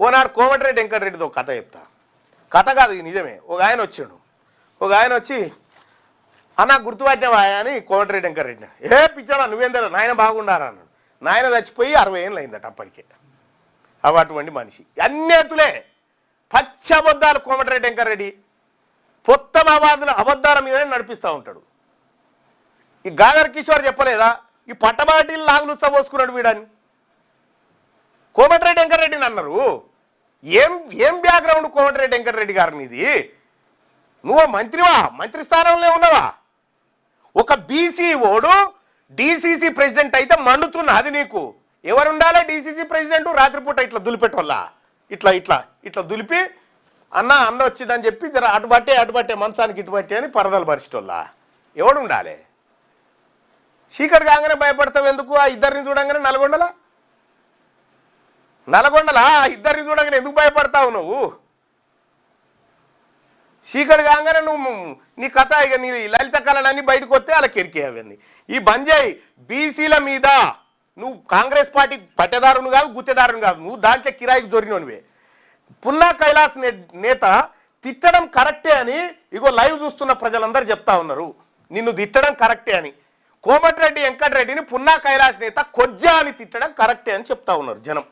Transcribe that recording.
ఓనాడు కోమటిరెడ్డి వెంకటరెడ్డితో కథ చెప్తా. కథ కాదు ఇది నిజమే. ఒక ఆయన వచ్చాడు. ఒక ఆయన వచ్చి అన్న గుర్తుపట్టినవా అని కోమటిరెడ్డి వెంకటరెడ్డి ఏ పిచ్చాడా నువ్వేందరూ? నాయన బాగుండారా? అన్నాడు. నాయన చచ్చిపోయి అరవై ఏళ్ళు అయిందట అప్పటికే. అవి అటువంటి మనిషి. అన్నేతులే పచ్చి అబద్ధాలు కోమటిరెడ్డి వెంకటరెడ్డి పొత్తం అవాదుల అబద్ధాల మీదనే నడిపిస్తూ ఉంటాడు. ఈ గాదర్ కిషోర్ చెప్పలేదా? ఈ పట్టబాటీలు లాగులు పోసుకున్నాడు వీడని. కోమటిరెడ్డి వెంకటరెడ్డిని అన్నారు. ఏం ఏం బ్యాక్గ్రౌండ్ కోమటిరెడ్డి వెంకటరెడ్డి గారిని ఇది నువ్వు మంత్రివా? మంత్రి స్థానంలో ఉన్నావా? ఒక బీసీ ఓడు డీసీసీ ప్రెసిడెంట్ అయితే మండుతున్న అది నీకు. ఎవరు ఉండాలి డీసీసీ ప్రెసిడెంట్ రాత్రిపూట ఇట్లా దులిపెట్టోళ్ళ ఇట్లా ఇట్లా ఇట్లా దులిపి అన్న అన్న వచ్చిందని చెప్పి జర అటుబట్టే అటుబట్టే మంచానికి ఇటుబట్టే అని పరదలు పరిచేటోళ్ళ ఎవడు ఉండాలి చీకటి కాగానే భయపడతావు ఎందుకు? ఆ ఇద్దరిని చూడంగానే నల్గొండల? నల్గొండల? ఇద్దరిని చూడంగానే ఎందుకు భయపడతావు నువ్వు? చీకటి కాగానే నువ్వు నీ కథ ఇక నీ లలిత కళలన్నీ బయటకు వస్తే అలా కెరికేయవన్నీ ఈ బంజాయి బీసీల మీద నువ్వు కాంగ్రెస్ పార్టీ పట్టేదారును కాదు గుత్తేదారును కాదు నువ్వు దాంట్లో కిరాయికి జొరినోనివే పున్నా కైలాస్ నేత తిట్టడం కరెక్టే అని ఇగో లైవ్ చూస్తున్న ప్రజలందరూ చెప్తా ఉన్నారు. నిన్ను తిట్టడం కరెక్టే అని. కోమటిరెడ్డి వెంకటరెడ్డిని పున్నా కైలాస్ నేత కొజ్జా అని తిట్టడం కరెక్టే అని చెప్తా ఉన్నారు జనం.